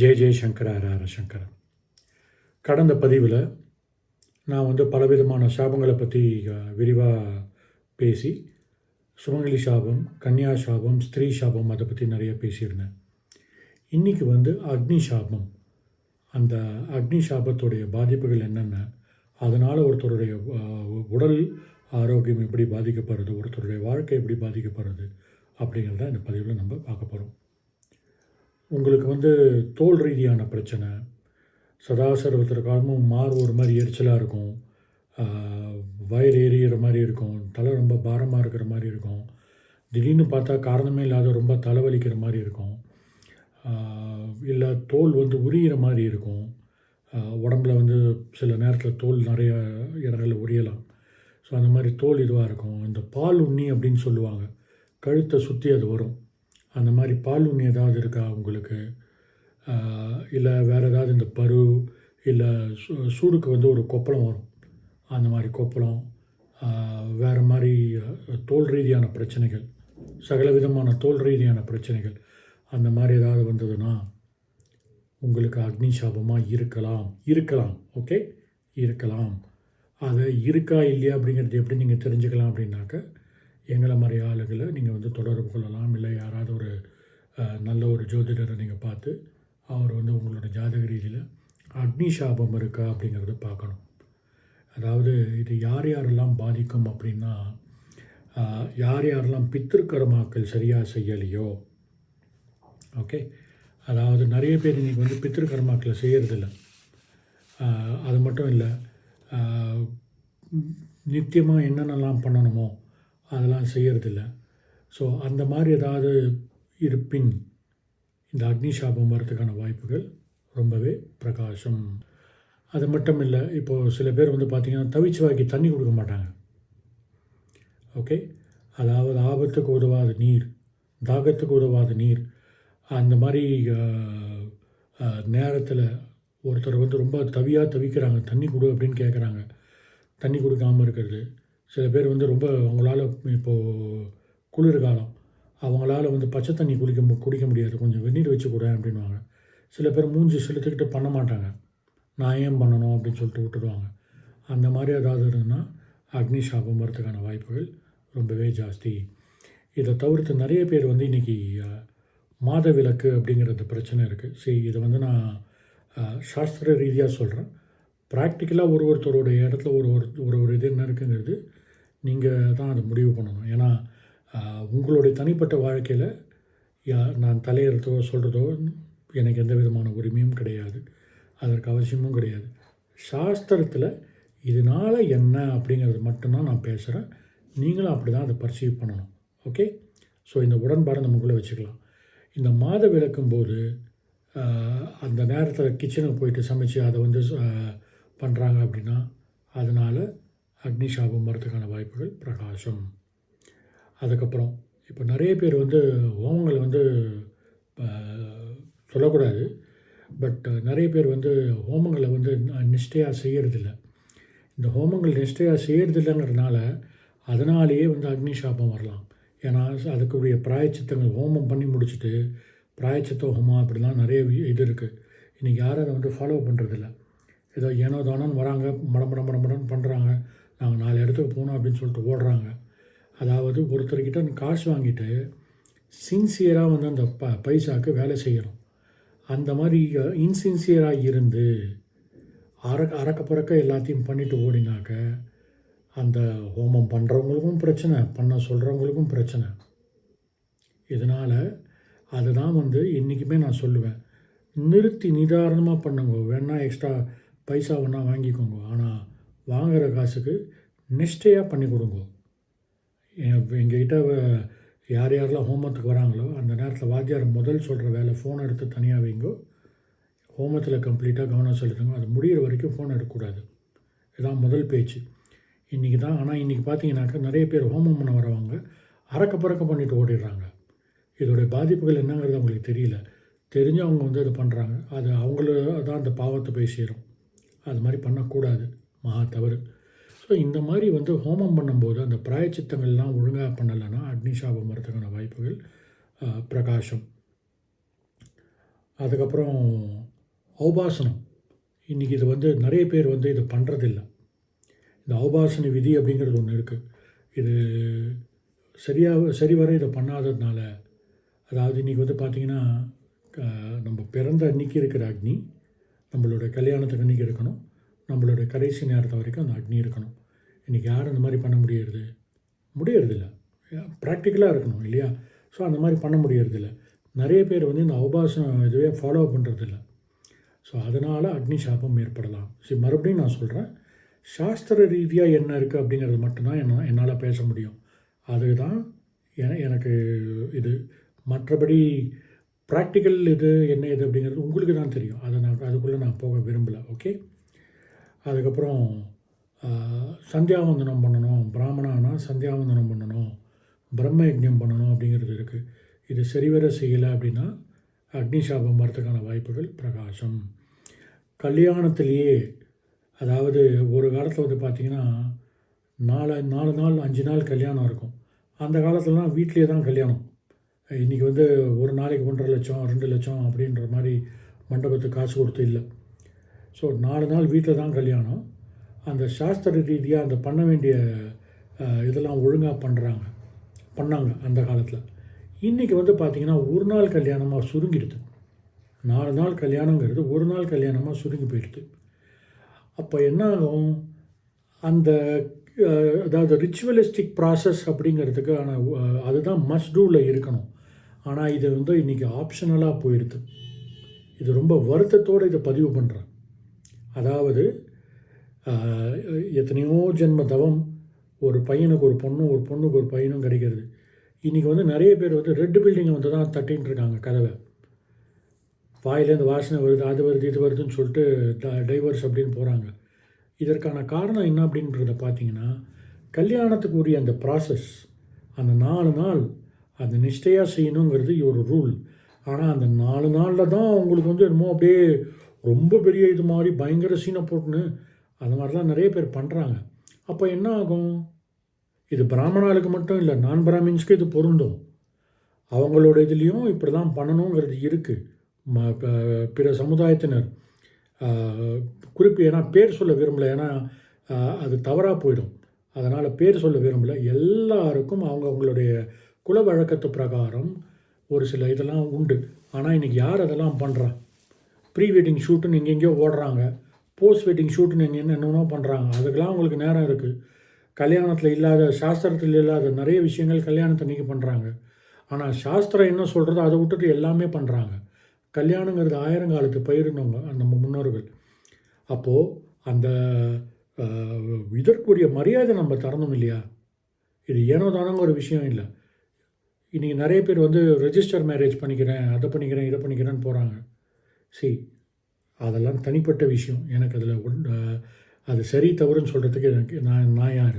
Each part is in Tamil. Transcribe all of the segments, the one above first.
ஜெய ஜெய சங்கர ஹர சங்கர. கடந்த பதிவில் நான் வந்து பலவிதமான சாபங்களை பற்றி விரிவாக பேசி சுமங்கலி சாபம் கன்னியா சாபம் ஸ்திரீ சாபம் அதை பற்றி நிறைய பேசியிருந்தேன். இன்றைக்கி வந்து அக்னி சாபம். அந்த அக்னி சாபத்துடைய பாதிப்புகள் என்னென்ன? அதனால் ஒருத்தருடைய உடல் ஆரோக்கியம் எப்படி பாதிக்கப்படுறது ஒருத்தருடைய வாழ்க்கை எப்படி பாதிக்கப்படுறது அப்படிங்கிறத இந்த பதிவில் நம்ம பார்க்க போகிறோம் உங்களுக்கு வந்து தோல் ரீதியான பிரச்சனை சதாசர்வத்திர காலமும் மாறு ஒரு மாதிரி எரிச்சலாக இருக்கும். வயிறு எரியிற மாதிரி இருக்கும் தலை ரொம்ப பாரமாக இருக்கிற மாதிரி இருக்கும். திடீர்னு பார்த்தா காரணமே இல்லாத ரொம்ப தலைவலிக்கிற மாதிரி இருக்கும். இல்லை தோல் வந்து உரியிற மாதிரி இருக்கும். உடம்புல வந்து சில நேரத்தில் தோல் நிறைய இடங்களில் உரியலாம். ஸோ அந்த மாதிரி தோல் இதுவாக இருக்கும். இந்த பால் உண்ணி அப்படின்னு சொல்லுவாங்க. கழுத்தை சுற்றி அது வரும். அந்த மாதிரி பால் ஏதாவது இருக்கா உங்களுக்கு? இல்லை வேறு ஏதாவது இந்த பரு இல்லை சூ சூடுக்கு வந்து ஒரு கொப்பளம் வரும். அந்த மாதிரி கொப்பளம் வேறு மாதிரி தோல் ரீதியான பிரச்சனைகள் சகல விதமான தோல் ரீதியான பிரச்சனைகள் அந்த மாதிரி ஏதாவது வந்ததுன்னா உங்களுக்கு அக்னி சாபமாக இருக்கலாம். இருக்கலாம் ஓகே? இருக்கலாம். அது இருக்கா இல்லையா அப்படிங்கிறது எப்படி நீங்கள் தெரிஞ்சுக்கலாம் அப்படின்னாக்க எங்களை மாதிரி ஆளுகளை நீங்கள் வந்து தொடர்பு கொள்ளலாம். இல்லை யாராவது ஒரு நல்ல ஒரு ஜோதிடரை நீங்கள் பார்த்து அவர் வந்து உங்களோட ஜாதக ரீதியில் அக்னி சாபம் இருக்கா அப்படிங்கிறத பார்க்கணும். அதாவது இது யார் யாரெல்லாம் பாதிக்கும் அப்படின்னா யார் யாரெல்லாம் பித்திருக்கர்மாக்கள் சரியாக செய்யலையோ ஓகே? அதாவது நிறைய பேர் இன்றைக்கி வந்து பித்திருக்கர்மாக்களை செய்கிறதில்ல அது மட்டும் இல்லை நித்தியமாக என்னென்னலாம் பண்ணணுமோ அதெல்லாம் செய்கிறதில்ல ஸோ அந்த மாதிரி ஏதாவது இருப்பின் இந்த அக்னி சாபம் வரதுக்கான வாய்ப்புகள் ரொம்பவே பிரகாசம். அது மட்டும் இல்லை இப்போது சில பேர் வந்து பார்த்திங்கன்னா தவிச்சு வாய்க்கு தண்ணி கொடுக்க மாட்டாங்க. ஓகே அதாவது ஆபத்துக்கு உதவாத நீர் தாகத்துக்கு உதவாத நீர் அந்த மாதிரி நேரத்தில் ஒருத்தர் வந்து ரொம்ப தவியாக தவிக்கிறாங்க. தண்ணி கொடு அப்படின்னு கேட்குறாங்க தண்ணி கொடுக்காமல் இருக்கிறது. சில பேர் வந்து ரொம்ப அவங்களால இப்போது குளிர்காலம் அவங்களால வந்து பச்சை தண்ணி குடிக்க குடிக்க முடியாது. கொஞ்சம் வெந்நீர் வச்சு கூட அப்படின்வாங்க சில பேர் மூஞ்சி செலுத்துக்கிட்டு பண்ண மாட்டாங்க. நான் ஏன் பண்ணணும் அப்படின்னு சொல்லிட்டு விட்டுடுவாங்க அந்த மாதிரி ஏதாவது இருந்ததுன்னா அக்னி சாபம் வரதுக்கான வாய்ப்புகள் ரொம்பவே ஜாஸ்தி. இதை தவிர்த்து நிறைய பேர் வந்து இன்றைக்கி மாதவிலக்கு அப்படிங்கிறது பிரச்சனை இருக்குது சரி இதை வந்து நான் சாஸ்திர ரீதியாக சொல்கிறேன் ப்ராக்டிக்கலாக ஒரு ஒருத்தருடைய இடத்துல ஒரு ஒரு ஒரு ஒரு இது என்ன இருக்குங்கிறது நீங்கள் தான் அதை முடிவு பண்ணணும். ஏன்னா உங்களுடைய தனிப்பட்ட வாழ்க்கையில் யா- நான் தலையிறதோ சொல்கிறதோ எனக்கு எந்த விதமான உரிமையும் கிடையாது. அதற்கு அவசியமும் கிடையாது. சாஸ்திரத்தில் இதனால் என்ன அப்படிங்கிறது மட்டும்தான் நான் பேசுகிறேன் நீங்களும் அப்படி தான் அதை பர்சீவ் பண்ணணும். ஓகே ஸோ இந்த உடன்பாடு நமக்குள்ளே வச்சுக்கலாம். இந்த மாத விளக்கும்போது போது அந்த நேரத்தில் கிச்சனுக்கு போயிட்டு சமைச்சு அதை வந்து பண்ணுறாங்க அப்படின்னா அதனால் அக்னி சாபம் வரதுக்கான வாய்ப்புகள் பிரகாசம். அதுக்கப்புறம் இப்போ நிறைய பேர் வந்து ஹோமங்களை வந்து சொல்லக்கூடாது. பட் நிறைய பேர் வந்து ஹோமங்களை வந்து நிஷ்டையாக செய்கிறதில்ல இந்த ஹோமங்கள் நிஷ்டையாக செய்கிறதில்லைங்கிறதுனால அதனாலேயே வந்து அக்னி சாபம் வரலாம். ஏன்னா அதுக்குரிய பிராயச்சித்தங்கள் ஹோமம் பண்ணி முடிச்சுட்டு பிராயச்சித்த ஹோமம் அப்படிலாம் நிறைய இது இருக்குது இன்றைக்கி யாரும் அதை வந்து ஃபாலோ பண்ணுறதில்ல ஏதோ ஏனோ தானோன்னு வராங்க மடமட மடமடன்னு பண்ணுறாங்க நாங்கள் நாலு இடத்துக்கு போகணும் அப்படின்னு சொல்லிட்டு ஓடுறாங்க. அதாவது ஒருத்தர்கிட்ட காசு வாங்கிட்டு சின்சியராக வந்து அந்த ப பைசாக்கு வேலை செய்யணும். அந்த மாதிரி இன்சின்சியராக இருந்து அறக்க அறக்க பறக்க எல்லாத்தையும் பண்ணிட்டு ஓடினாக்க அந்த ஹோமம் பண்ணுறவங்களுக்கும் பிரச்சனை பண்ண சொல்கிறவங்களுக்கும் பிரச்சனை. இதனால் அதுதான் வந்து இன்றைக்குமே நான் சொல்லுவேன். நிறுத்தி நிதாரணமாக பண்ணுங்க. வேணால் எக்ஸ்ட்ரா பைசா ஒன்றா வாங்கிக்கோங்க. ஆனால் வாங்குகிற காசுக்கு நிஷ்டையாக பண்ணி கொடுங்க. எ- எங்ககிட்ட யார் யாரெல்லாம் ஹோமத்துக்கு வராங்களோ அந்த நேரத்தில் வாத்தியார் முதல் சொல்கிற வேலை ஃபோன் எடுத்து தனியாக வைங்கோ. ஹோமத்தில் கம்ப்ளீட்டாக கவனம் செலுத்துங்க. அது முடிகிற வரைக்கும் ஃபோன் எடுக்கக்கூடாது. இதுதான் முதல் பேச்சு. இன்றைக்கி தான் ஆனால் இன்றைக்கி பார்த்தீங்கன்னாக்கா நிறைய பேர் ஹோமம் பண்ண வரவங்க அறக்க பறக்க பண்ணிட்டு ஓடிடுறாங்க. இதோடைய பாதிப்புகள் என்னங்கிறது அவங்களுக்கு தெரியல. தெரிஞ்சு அவங்க வந்து அது பண்ணுறாங்க அது அவங்கள தான் அந்த பாவத்தை போய் சேரும். அது மாதிரி பண்ணக்கூடாது. மகா தவறு. ஸோ இந்த மாதிரி வந்து ஹோமம் பண்ணும்போது அந்த பிராயச்சித்தங்கள்லாம் ஒழுங்காக பண்ணலைன்னா அக்னி சாபம் வரதுக்கான வாய்ப்புகள் பிரகாஷம் பிரகாசம். அதுக்கப்புறம் ஔபாசனம். இன்றைக்கி இது வந்து நிறைய பேர் வந்து இது பண்ணுறதில்ல இந்த ஔபாசன விதி அப்படிங்கிறது ஒன்று இருக்குது இது சரியாக சரி வர இதை பண்ணாததுனால அதாவது இன்றைக்கி வந்து பார்த்திங்கன்னா நம்ம பிறந்த அன்னைக்கு இருக்கிற அக்னி நம்மளோட கல்யாணத்துக்கு அன்றைக்கி இருக்கணும் நம்மளோட கடைசி நேரத்தை வரைக்கும் அந்த அக்னி இருக்கணும். இன்றைக்கி யாரும் அந்த மாதிரி பண்ண முடியறது முடியறதில்ல. ப்ராக்டிக்கலாக இருக்கணும் இல்லையா? ஸோ அந்த மாதிரி பண்ண முடியறதில்ல. நிறைய பேர் வந்து இந்த அவபாசம் இதுவே ஃபாலோ பண்ணுறதில்ல ஸோ அதனால் அக்னி சாபம் ஏற்படலாம். சரி மறுபடியும் நான் சொல்கிறேன் சாஸ்திர ரீதியாக என்ன இருக்குது அப்படிங்கிறது மட்டும்தான் என்ன என்னால் பேச முடியும். அதுதான் எ- எனக்கு இது. மற்றபடி ப்ராக்டிக்கல் இது என்ன இது அப்படிங்கிறது உங்களுக்கு தான் தெரியும். அதை நான் அதுக்குள்ளே நான் போக விரும்பலை ஓகே அதுக்கப்புறம் சந்தியாவந்தனம் பண்ணணும் பிராமணானா சந்தியாவந்தனம் பண்ணணும் பிரம்ம யஜ்யம் பண்ணணும் அப்படிங்கிறது இருக்குது இது சரிவர செய்யலை அப்படின்னா அக்னி சாபம் வாய்ப்புகள் பிரகாசம். கல்யாணத்திலேயே அதாவது ஒரு காலத்தில் வந்து பார்த்திங்கன்னா நாலு நாலு நாள் அஞ்சு நாள் கல்யாணம் இருக்கும். அந்த காலத்துலலாம் வீட்லேயே தான் கல்யாணம். இன்றைக்கி வந்து ஒரு நாளைக்கு ஒன்றரை லட்சம் ரெண்டு லட்சம் அப்படின்ற மாதிரி மண்டபத்துக்கு காசு கொடுத்து இல்லை. ஸோ நாலு நாள் வீட்டில் தான் கல்யாணம். அந்த சாஸ்திர ரீதியாக அந்த பண்ண வேண்டிய இதெல்லாம் ஒழுங்காக பண்ணுறாங்க பண்ணாங்க அந்த காலத்தில். இன்றைக்கி வந்து பார்த்திங்கன்னா ஒரு நாள் கல்யாணமாக சுருங்கிடுது. நாலு நாள் கல்யாணங்கிறது ஒரு நாள் கல்யாணமாக சுருங்கி போயிடுது. அப்போ என்ன ஆகும்? அந்த அதாவது ரிச்சுவலிஸ்டிக் ப்ராசஸ் அப்படிங்கிறதுக்கான அதுதான் மஸ்ட் டூவில் இருக்கணும். ஆனால் இது வந்து இன்றைக்கி ஆப்ஷனலாக போயிடுது. இது ரொம்ப வருத்தத்தோடு இதை பதிவு பண்ணுறேன் அதாவது எத்தனையோ ஜென்ம தவம் ஒரு பையனுக்கு ஒரு பொண்ணும் ஒரு பொண்ணுக்கு ஒரு பையனும் கிடைக்கிறது. இன்றைக்கி வந்து நிறைய பேர் வந்து ரெட் பில்டிங்கை வந்து தான் தட்டின்னு இருக்காங்க கதவை. வாயிலேருந்து வாசனை வருது அது வருது இது வருதுன்னு சொல்லிட்டு டைவர்ஸ் அப்படின்னு போகிறாங்க இதற்கான காரணம் என்ன அப்படின்றத பார்த்தீங்கன்னா கல்யாணத்துக்கு உரிய அந்த ப்ராசஸ் அந்த நாலு நாள் அந்த நிஷ்டையாக செய்யணுங்கிறது ஒரு ரூல் ஆனால் அந்த நாலு நாளில் தான் அவங்களுக்கு வந்து என்னமோ அப்படியே ரொம்ப பெரிய இது மாதிரி பயங்கர சீனை போட்டுன்னு அந்த மாதிரிலாம் நிறைய பேர் பண்ணுறாங்க அப்போ என்ன ஆகும்? இது பிராமணாளுக்கு மட்டும் இல்லை நான் பிராமின்ஸ்க்கு இது பொருந்தும். அவங்களோட இதுலேயும் இப்படி தான் பண்ணணுங்கிறது இருக்குது ம பிற சமுதாயத்தினர். குறிப்பு ஏன்னா பேர் சொல்ல விரும்பலை ஏன்னா அது தவறாக போயிடும். அதனால் பேர் சொல்ல விரும்பலை. எல்லாருக்கும் அவங்க அவங்களுடைய குல வழக்கத்து பிரகாரம் ஒரு சில இதெல்லாம் உண்டு. ஆனால் இன்றைக்கி யார் அதெல்லாம் பண்ணுறா ப்ரீ வெட்டிங் ஷூட்டுன்னு எங்கெங்கேயோ ஓடுறாங்க. போஸ்ட் வெட்டிங் ஷூட்டுன்னு எங்கே என்னென்னோ பண்ணுறாங்க அதுக்கெல்லாம் உங்களுக்கு நேரம் இருக்குது கல்யாணத்தில் இல்லாத சாஸ்திரத்தில் இல்லாத நிறைய விஷயங்கள் கல்யாணத்தை நீங்கள் பண்ணுறாங்க ஆனால் சாஸ்திரம் என்ன சொல்கிறதோ அதை விட்டுட்டு எல்லாமே பண்ணுறாங்க கல்யாணங்கிறது ஆயிரங்காலத்து பயிருந்தவங்க அந்த நம்ம முன்னோர்கள். அப்போது அந்த இதற்குரிய மரியாதை நம்ம தரணும் இல்லையா? இது ஏனோ தானோங்கிற ஒரு விஷயம் இல்லை. இன்றைக்கி நிறைய பேர் வந்து ரெஜிஸ்டர் மேரேஜ் பண்ணிக்கிறேன் அதை பண்ணிக்கிறேன் இதை பண்ணிக்கிறேன்னு போகிறாங்க சி அதெல்லாம் தனிப்பட்ட விஷயம். எனக்கு அதில் அது சரி தவறுன்னு சொல்கிறதுக்கு எனக்கு நான் நான் யார்?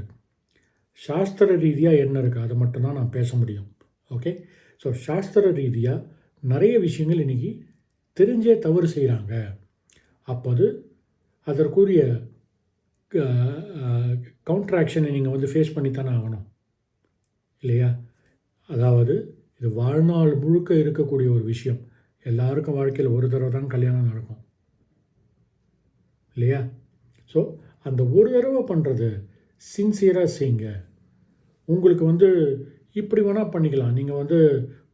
சாஸ்திர ரீதியாக என்ன இருக்குது அதை மட்டும்தான் நான் பேச முடியும். ஓகே ஸோ சாஸ்திர ரீதியாக நிறைய விஷயங்கள் இன்றைக்கி தெரிஞ்சே தவறு செய்கிறாங்க அப்போது அதற்குரிய கவுண்ட்ராக்ஷனை நீங்கள் வந்து ஃபேஸ் பண்ணித்தானே ஆகணும். இல்லையா? அதாவது இது வாழ்நாள் முழுக்க இருக்கக்கூடிய ஒரு விஷயம். எல்லாருக்கும் வாழ்க்கையில் ஒரு தடவை தான் கல்யாணம் நடக்கும். இல்லையா? ஸோ அந்த ஒரு தடவை பண்ணுறது சின்சியராக செய்யுங்க. உங்களுக்கு வந்து இப்படி வேணால் பண்ணிக்கலாம். நீங்கள் வந்து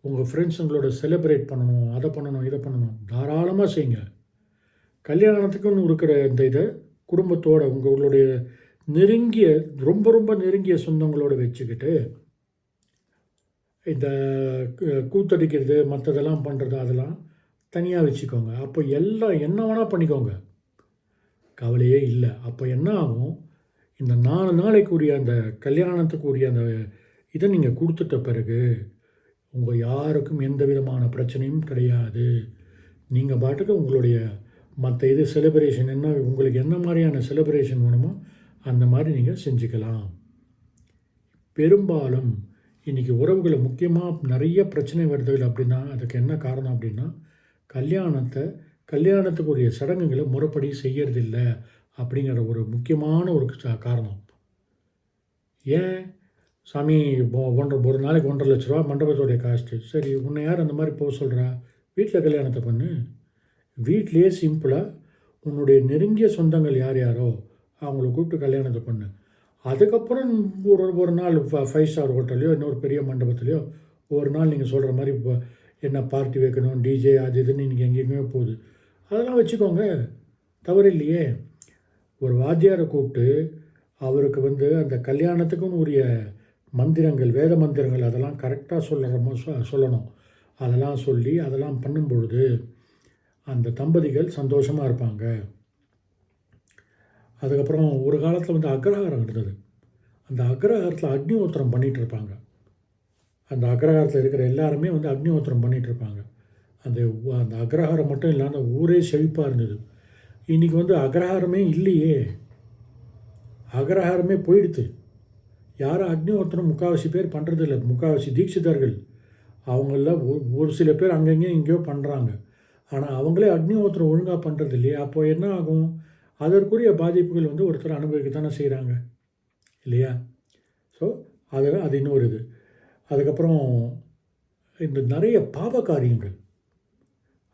உங்கள் ஃப்ரெண்ட்ஸுங்களோட செலிப்ரேட் பண்ணணும் அதை பண்ணணும் இதை பண்ணணும். தாராளமாக செய்யுங்க. கல்யாணத்துக்குன்னு இருக்கிற இந்த இதை குடும்பத்தோட உங்களுடைய நெருங்கிய ரொம்ப ரொம்ப நெருங்கிய சொந்தங்களோடு வச்சுக்கிட்டு இந்த கூத்தடிக்கிறது மற்றதெல்லாம் பண்ணுறது அதெல்லாம் தனியாக வச்சுக்கோங்க. அப்போ எல்லாம் என்ன வேணால் பண்ணிக்கோங்க. கவலையே இல்லை. அப்போ என்ன ஆகும்? இந்த நாலு நாளைக்குரிய அந்த கல்யாணத்துக்குரிய அந்த இதை நீங்கள் கொடுத்துட்ட பிறகு உங்கள் யாருக்கும் எந்த விதமான பிரச்சனையும் கிடையாது. நீங்கள் பாட்டுக்கு உங்களுடைய மற்ற இது செலிப்ரேஷன் என்ன உங்களுக்கு என்ன மாதிரியான செலிப்ரேஷன் வேணுமோ அந்த மாதிரி நீங்கள் செஞ்சுக்கலாம். பெரும்பாலும் இன்றைக்கி உறவுகளை முக்கியமாக நிறைய பிரச்சனை வருது அப்படின்னா அதுக்கு என்ன காரணம் அப்படின்னா கல்யாணத்தை கல்யாணத்துக்குரிய சடங்குகளை முறைப்படி செய்யறதில்ல அப்படிங்கிற ஒரு முக்கியமான ஒரு காரணம். ஏன்? சாமி ஒன்றரை ஒரு நாளைக்கு ஒன்றரை லட்ச ரூபா மண்டபத்தோடைய காஸ்ட்டு சரி உன்னை யார் அந்த மாதிரி போக சொல்கிறா வீட்டில் கல்யாணத்தை பண்ணு. வீட்லேயே சிம்பிளாக உன்னுடைய நெருங்கிய சொந்தங்கள் யார் யாரோ அவங்கள கூப்பிட்டு கல்யாணத்தை பண்ணு. அதுக்கப்புறம் ஒரு ஒரு நாள் ஃபைவ் ஸ்டார் ஹோட்டல்லையோ இன்னொரு பெரிய மண்டபத்துலையோ ஒரு நாள் நீங்கள் சொல்கிற மாதிரி இப்போ என்ன பார்ட்டி வைக்கணும் டிஜே அது இதுன்னு நீங்கள் எங்கேயுமே போகுது. அதெல்லாம் வச்சுக்கோங்க. தவறு இல்லையே. ஒரு வாத்தியாரை கூப்பிட்டு அவருக்கு வந்து அந்த கல்யாணத்துக்குன்னு உரிய மந்திரங்கள் வேத மந்திரங்கள் அதெல்லாம் கரெக்டாக சொல்லுறமோ சொ- சொல்லணும். அதெல்லாம் சொல்லி அதெல்லாம் பண்ணும் பொழுது அந்த தம்பதிகள் சந்தோஷமாக இருப்பாங்க. அதுக்கப்புறம் ஒரு காலத்தில் வந்து அக்ரஹாரம் இருந்தது. அந்த அக்ரஹாரத்தில் அக்னிஹோத்திரம் பண்ணிகிட்டு இருப்பாங்க. அந்த அக்ரஹாரத்தில் இருக்கிற எல்லாருமே வந்து அக்னிஹோத்திரம் பண்ணிகிட்டு இருப்பாங்க. அந்த அந்த அக்ரஹாரம் மட்டும் இல்லாமல் ஊரே செழிப்பாக இருந்தது. இன்றைக்கி வந்து அக்ரஹாரமே இல்லையே. அக்ரஹாரமே போயிடுத்து. யாரும் அக்னிஹோத்திரம் முக்கால்வாசி பேர் பண்ணுறது இல்லை முக்கால்வாசி தீட்சிதர்கள். அவங்கள ஒரு- ஒரு சில பேர் அங்கங்கே எங்கேயோ பண்ணுறாங்க ஆனால் அவங்களே அக்னிஹோத்திரம் ஒழுங்காக பண்ணுறது இல்லையே அப்போ என்ன ஆகும்? அதற்குரிய பாதிப்புகள் வந்து ஒருத்தர் அனுபவிக்க தானே செய்கிறாங்க இல்லையா? ஸோ அது அது இன்னொரு இது. அதுக்கப்புறம் இந்த நிறைய பாப காரியங்கள்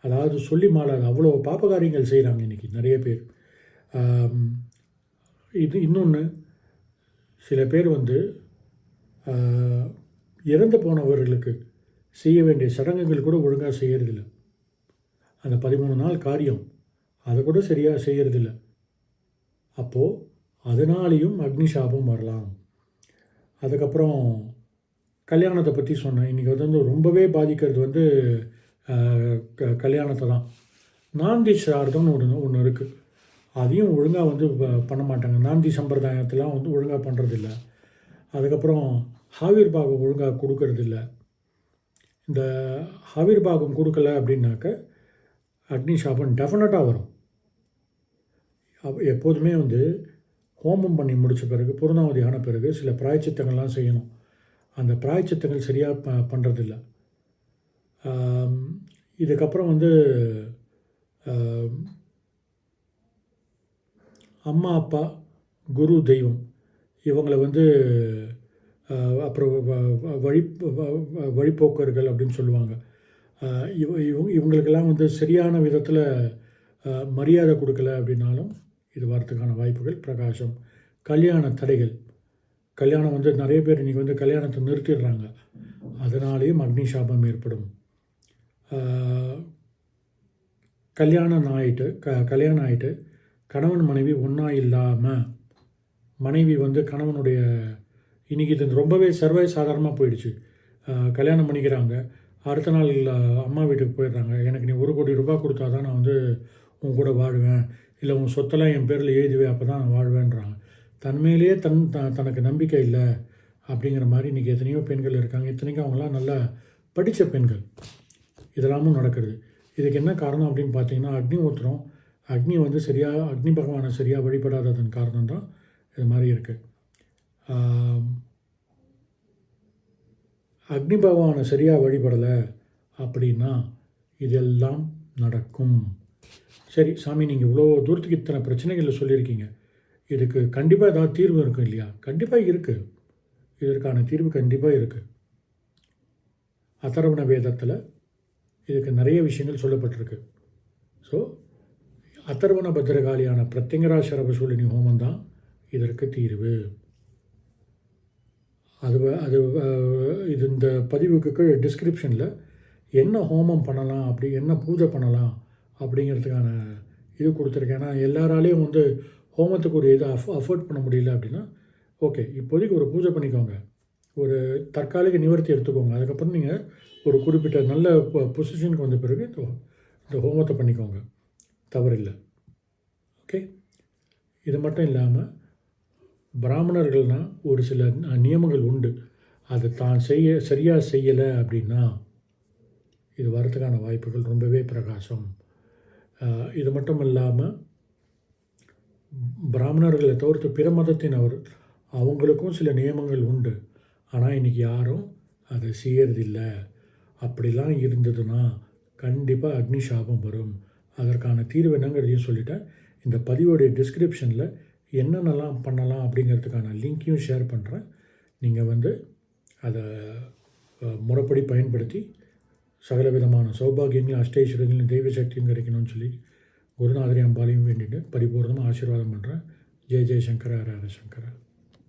அதாவது சொல்லி மாளாத அவ்வளோ பாப காரியங்கள் செய்கிறாங்க இன்றைக்கி நிறைய பேர். இது இன்னொன்று சில பேர் வந்து இறந்து போனவர்களுக்கு செய்ய வேண்டிய சடங்குகள் கூட ஒழுங்காக செய்கிறதில்ல அந்த பதிமூணு நாள் காரியம் அதை கூட சரியாக செய்கிறதில்லை அப்போது அதனாலேயும் அக்னி சாபம் வரலாம். அதுக்கப்புறம் கல்யாணத்தை பற்றி சொன்னேன். இன்றைக்கி வந்து ரொம்பவே பாதிக்கிறது வந்து க- கல்யாணத்தை தான். நாந்தி சார்தம்னு ஒன்று ஒன்று இருக்குது அதையும் ஒழுங்காக வந்து பண்ண மாட்டாங்க. நாந்தி சம்பிரதாயத்தெலாம் வந்து ஒழுங்காக பண்ணுறதில்ல அதுக்கப்புறம் ஹாவீர் பாகம் ஒழுங்காக கொடுக்கறதில்ல. இந்த ஹாவீர் பாகம் கொடுக்கல அப்படின்னாக்க அக்னி சாபம் டெஃபினட்டாக வரும். அப் எப்போதுமே வந்து ஹோமம் பண்ணி முடித்த பிறகு பூர்ணாவதி ஆன பிறகு சில பிராயச்சித்தங்கள்லாம் செய்யணும். அந்த பிராயச்சித்தங்கள் சரியாக ப பண்ணுறதில்ல இதுக்கப்புறம் வந்து அம்மா அப்பா குரு தெய்வம் இவங்களை வந்து அப்புறம் வ- வழி வழிப்போக்கர்கள் அப்படின்னு சொல்லுவாங்க. இவ இவங்க இவங்களுக்கெல்லாம் வந்து சரியான விதத்தில் மரியாதை கொடுக்கல அப்படின்னாலும் இது வரத்துக்கான வாய்ப்புகள். பிரகாசம் கல்யாண தடைகள். கல்யாணம் வந்து நிறைய பேர் இன்றைக்கி வந்து கல்யாணத்தை நிறுத்திடுறாங்க. அதனாலேயும் அக்னி சாபம் ஏற்படும். கல்யாணம் ஆகிட்டு க கல்யாணம் ஆகிட்டு கணவன் மனைவி ஒன்றா இல்லாமல் மனைவி வந்து கணவனுடைய இன்றைக்கி இது ரொம்பவே சர்வை சாதாரணமாக போயிடுச்சு கல்யாணம் பண்ணிக்கிறாங்க. அடுத்த நாள் அம்மா வீட்டுக்கு போயிடுறாங்க. எனக்கு நீ ஒரு கோடி ரூபாய் கொடுத்தா தான் நான் வந்து உன் கூட வாழ்வேன். இல்லை உன் சொத்தெல்லாம் என் பேரில் எழுதுவே அப்போ தான் வாழ்வேன்றாங்க. தன்மையிலேயே தன் த தனக்கு நம்பிக்கை இல்லை அப்படிங்கிற மாதிரி இன்றைக்கி எத்தனையோ பெண்கள் இருக்காங்க. இத்தனைக்கும் அவங்களாம் நல்லா படித்த பெண்கள். இதெல்லாமும் நடக்கிறது. இதுக்கு என்ன காரணம் அப்படின்னு பார்த்தீங்கன்னா அக்னி ஊத்திரம் அக்னி வந்து சரியாக அக்னி பகவானை சரியாக வழிபடாததன் காரணம் தான் இது மாதிரி இருக்குது அக்னி பகவானை சரியாக வழிபடலை அப்படின்னா இதெல்லாம் நடக்கும். சரி சாமி நீங்கள் இவ்வளோ தூரத்துக்கு இத்தனை பிரச்சனைகளை சொல்லியிருக்கீங்க. இதுக்கு கண்டிப்பாக ஏதாவது தீர்வு இருக்கும் இல்லையா? கண்டிப்பாக இருக்குது இதற்கான தீர்வு கண்டிப்பாக இருக்குது அத்தரவண வேதத்தில் இதுக்கு நிறைய விஷயங்கள் சொல்லப்பட்டிருக்கு. ஸோ அதர்வண பத்திரகாளியான பிரத்யங்கராசரபசூலினி ஹோமம் தான் இதற்கு தீர்வு. அது அது இது இந்த பதிவுக்கு டிஸ்கிரிப்ஷனில் என்ன ஹோமம் பண்ணலாம் அப்படி என்ன பூஜை பண்ணலாம் அப்படிங்கிறதுக்கான இது கொடுத்துருக்கேன். ஏன்னா எல்லாராலையும் வந்து ஹோமத்துக்கு ஒரு இதை அஃப் அஃபோர்ட் பண்ண முடியல அப்படின்னா ஓகே இப்போதைக்கு ஒரு பூஜை பண்ணிக்கோங்க. ஒரு தற்காலிக நிவர்த்தி எடுத்துக்கோங்க. அதுக்கப்புறம் நீங்கள் ஒரு குறிப்பிட்ட நல்ல பொசிஷனுக்கு வந்த பிறகு இந்த இந்த ஹோமத்தை பண்ணிக்கோங்க. தவறில்லை. ஓகே? இது மட்டும் இல்லாமல் பிராமணர்கள்னால் ஒரு சில நியமங்கள் உண்டு. அதை தான் செய்ய சரியாக செய்யலை அப்படின்னா இது வரதுக்கான வாய்ப்புகள் ரொம்பவே பிரகாசம். இது மட்டும் இல்லாமல் பிராமணர்களை தவிர்த்து பிற மதத்தினவர் அவங்களுக்கும் சில நியமங்கள் உண்டு. ஆனால் இன்றைக்கி யாரும் அதை செய்யறதில்லை. அப்படிலாம் இருந்ததுன்னா கண்டிப்பாக அக்னி சாபம் வரும். அதற்கான தீர்வு என்னங்கிறதையும் சொல்லிட்டேன். இந்த பதிவோடைய டிஸ்கிரிப்ஷனில் என்னென்னலாம் பண்ணலாம் அப்படிங்கிறதுக்கான லிங்க்கையும் ஷேர் பண்ணுறேன் நீங்கள் வந்து அதை முறைப்படி பயன்படுத்தி சகல விதமான சௌபாகியங்களும் அஷ்டைஸ்வரங்களும் தெய்வ சக்தியும் கிடைக்கணும்னு சொல்லி குருநாதரை அம்பாலையும் வேண்டிட்டு பரிபூர்ணமாக ஆசீர்வாதம் பண்ணுறேன் ஜெய ஜெயசங்கர ஹர ஹர சங்கரா.